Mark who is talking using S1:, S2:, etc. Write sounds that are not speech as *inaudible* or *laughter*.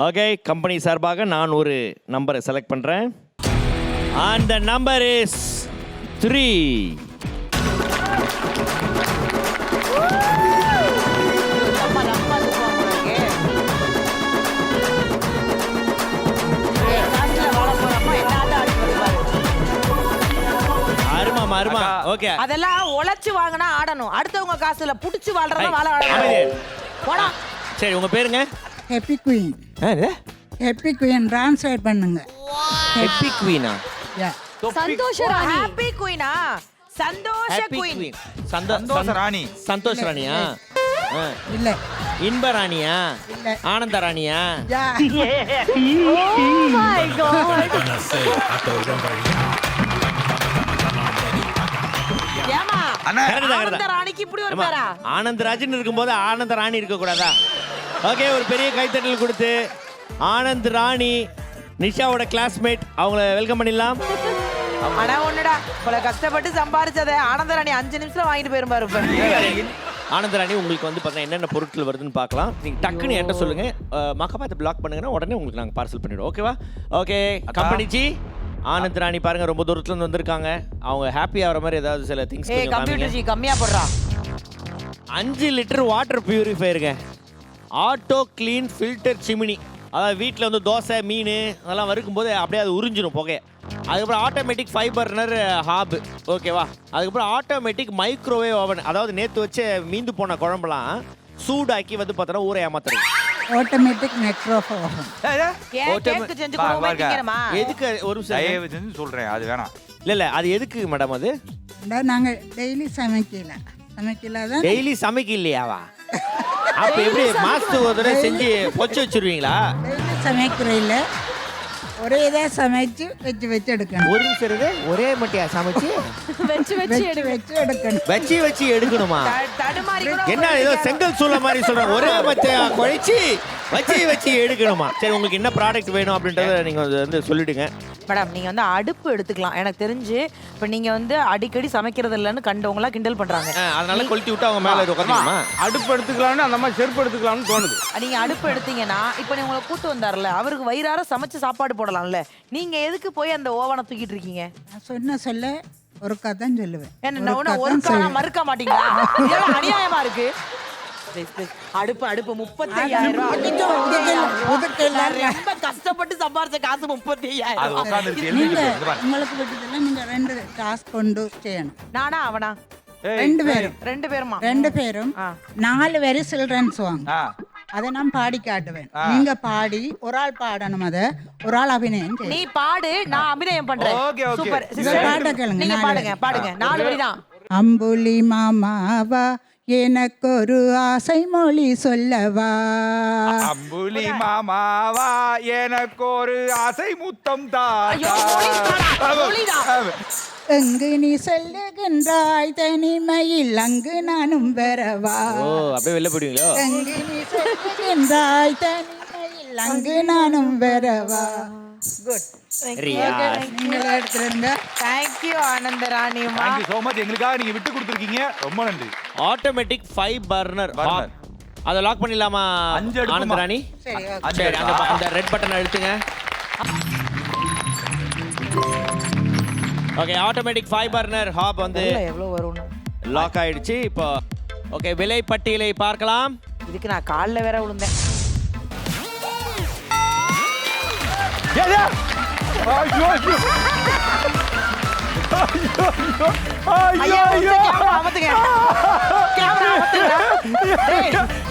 S1: Okay company சார்பாக நான் ஒரு நம்பரை செலக்ட் பண்ணுறேன் அந்த நம்பர் இஸ் த்ரீ அருமா. ஓகே
S2: அதெல்லாம் உழைச்சு வாங்கினா ஆடணும். அடுத்தவங்க காசுல புடிச்சு வாழ்றதா வாழ போடா
S1: சரி உங்கள் பேருங்க?
S3: Happy queen happy queen translate பண்ணுங்க.
S1: ஹெப்பி குவீனா
S3: யா
S4: சந்தோஷ ராணி
S2: ஹாப்பி குயினா சந்தோஷ குயின்
S5: சந்தோஷ ராணி
S1: சந்தோஷ் ராணியா.
S3: இல்லை.
S1: இன்ப ராணியா
S3: இல்லை.
S1: ஆனந்த ராணியா correct *laughs* *laughs* *laughs*
S2: ஆனந்த. ராணிக்கு இப்படி ஒரு
S1: ஏம்மா,
S2: பேரா?
S1: ஆனந்த் ராஜன் இருக்கும்போது ஆனந்த ராணி இருக்கக்கூடாதா? ஓகே ஒரு பெரிய கைத்தட்டல் கொடுத்து ஆனந்த் ராணி நிஷாவோட கிளாஸ்மேட் அவங்கள வெல்கம் பண்ணிடலாம்.
S2: ஆனா ஒண்ணுடா. இவ்வளவு கஷ்டப்பட்டு சம்பாரிச்சதை ஆனந்த ராணி அஞ்சு நிமிஷத்துல வாங்கிட்டு போயிருப்பாரு இப்ப
S1: ஆனந்த ராணி உங்களுக்கு வந்து பார்த்தா என்னென்ன பொருட்கள் வருதுன்னு பார்க்கலாம். நீங்கள் டக்குன்னு என்கிட்ட சொல்லுங்க. மக்காபாத்தை பிளாக் பண்ணுங்கன்னா உடனே உங்களுக்கு நாங்கள் பார்சல் பண்ணிடுவோம். ஓகேவா ஓகே கம்பெனி ஜி ஆனந்த் ராணி பாருங்க ரொம்ப தூரத்துல இருந்து வந்திருக்காங்க. அவங்க ஹாப்பி ஆகிற மாதிரி ஏதாவது சில திங்ஸ்
S2: கம்ப்யூட்டர் ஜி கம்மியா போடுறா.
S1: அஞ்சு லிட்டர் வாட்டர் பியூரிஃபையருங்க ஆட்டோ க்ளீன் ஃபில்டர் சிமினி. அதாவது வீட்டில் வந்து தோசை மீன் அதெல்லாம் வறுக்கும்போது அப்படியே அது உறிஞ்சிடும் புகை அதுக்கப்புறம் ஆட்டோமேட்டிக் ஃபைபர்னர் ஹாப் ஓகேவா அதுக்கப்புறம் ஆட்டோமேட்டிக் மைக்ரோவேவ் ஓவன் அதாவது நேற்று வச்ச மீந்து போன குழம்புலாம் சூடாக்கி வந்து பார்த்தோன்னா ஊரை ஏமாத்துறது
S3: ஆட்டோமேட்டிக்.
S2: மாட்டீங்கம்மா
S1: எதுக்கு ஒரு நிமிஷம்
S5: சொல்றேன் அது வேணாம்.
S1: இல்லை இல்லை அது எதுக்கு மேடம் அது?
S3: நாங்கள் டெய்லி சமைக்கல. சமைக்கல
S1: டெய்லி சமைக்க இல்லையாவா அப்போ எப்படி மாசத்துக்கு ஒரு தடவை செஞ்சு பொச்சு வச்சிருவீங்களா?
S3: டெய்லி சமைக்கிற இல்லை. ஒரே இதாக சமைச்சு வச்சு வச்சு எடுக்கணும்.
S1: ஒரு நிமிஷம். ஒரே மட்டியா சமைச்சு? *laughs*
S4: வச்சு வச்சு
S3: வச்சு வச்சு எடுக்கணும்.
S1: வச்சு வச்சு எடுக்கணுமா?
S2: த- தடுமாறி கூட
S1: என்ன ஏதோ. செங்கல் சூளை மாதிரி சொல்றாங்க. ஒரே மச்சையா குழைச்சி வச்சு வச்சு எடுக்கணுமா? சரி உங்களுக்கு என்ன ப்ராடக்ட் வேணும் அப்படின்றத நீங்க வந்து சொல்லிடுங்க.
S2: மேடம் நீங்க வந்து அடுப்பு எடுத்துக்கலாம். எனக்கு தெரிஞ்சு இப்ப நீங்க வந்து அடிக்கடி சமைக்கிறது இல்லைன்னு கண்டவங்களா கிண்டல் பண்றாங்க.
S1: ஆ, அதனால கொளுத்தி விட்டு அவங்க மேல உட்காந்துமா
S6: அடுப்பு எடுத்துக்கலாம்னு அந்த மாதிரி செருப்பு எடுத்துக்கலாம்னு தோணுது.
S2: நீங்க அடுப்பு எடுத்தீங்கன்னா இப்ப நீ உங்களை கூட்டு வந்தார்ல அவருக்கு வயிறார சமைச்சு சாப்பாடு போடலாம்ல. நீங்க எதுக்கு போய் அந்த ஓவனை தூக்கிட்டு இருக்கீங்க?
S3: நான் சொன்ன சொல்ல ஒரு கதை சொல்லுவேன்.
S2: என்ன
S3: ஒரு
S2: ஒண்ணு ஒரு
S3: கதை
S2: காலம்
S3: சொல்லுவேன்.
S2: மறுக்க மாட்டீங்களா? அநியாயமா இருக்கு. அடுப்பு அடுப்பு முப்பத்தி ஐயாயிரம் ரூபாய்.
S3: இதுக்கு ஒதுக்கல, ஒதுக்கல.
S2: நான் ரொம்ப கஷ்டப்பட்டு சம்பாரிச்ச காசு முப்பத்தி.
S3: உங்களுக்கு விட்டதில்ல நீங்க ரெண்டு டாஸ்க் கொண்டு செய்யணும்.
S2: நானா அவனா?
S3: ரெண்டு பேரும்.
S2: ரெண்டு பேருமா?
S3: ரெண்டு பேரும். நாலு வரி சில்ட்ரன்ஸ் வாங்க அதை நான் பாடி காட்டுவேன். நீங்க பாடி ஒரு ஆள் பாடணும் அதை ஒரு ஆள் அபிநயம்
S2: நீ பாடு நான் அபிநயம் பண்றேன். சூப்பர்.
S3: பாட்டை கேளுங்க
S2: நீங்க பாடுங்க. பாடுங்க. நாலு வரி தான்.
S3: அம்புலி மாமாவா எனக்கொரு ஆசை மொழி சொல்லவா
S5: அம்புலி மாமாவா எனக்கு ஒரு ஆசை முத்தம்.
S3: எங்கு நீ செல்லுகின்றாய் தனிமையில் அங்கு நானும் வரவா?
S1: ஓ அப்படியே வெளில போயிடுவீங்களோ?
S3: எங்கு நீ செல்லுகின்றாய் தனிமையில் அங்கு நானும் வரவா? குட் நீங்கள் எடுத்துருங்க
S2: தேங்க்யூ ஆனந்த ராணிமா
S5: தேங்க்யூ ஸோ மச் எங்களுக்காக நீங்க விட்டு கொடுத்துருக்கீங்க. ரொம்ப நன்றி.
S1: Automatic five burner
S5: Burner.
S1: அதை லாக் பண்ணிடலாமா
S5: அஞ்சு அடுப்புமா?
S1: ஆனந்த ராணி
S3: சரி ஓகே.
S5: அஞ்சு
S1: சரி அந்த ரெட் பட்டன் அழுத்துங்க okay automatic five burner hob வந்து
S2: எவ்வளவு வரும்னு
S1: லாக் ஆயிடுச்சு. இப்போ ஓகே விலை பட்டியலை பார்க்கலாம்.
S2: இதுக்கு நான் கால்ல வேற விழுந்தேன்
S5: Gel ya. Ay yok yok. Ay
S2: yok
S5: yok.
S2: Ay yok yok. Ay yok yok. Ay yok yok.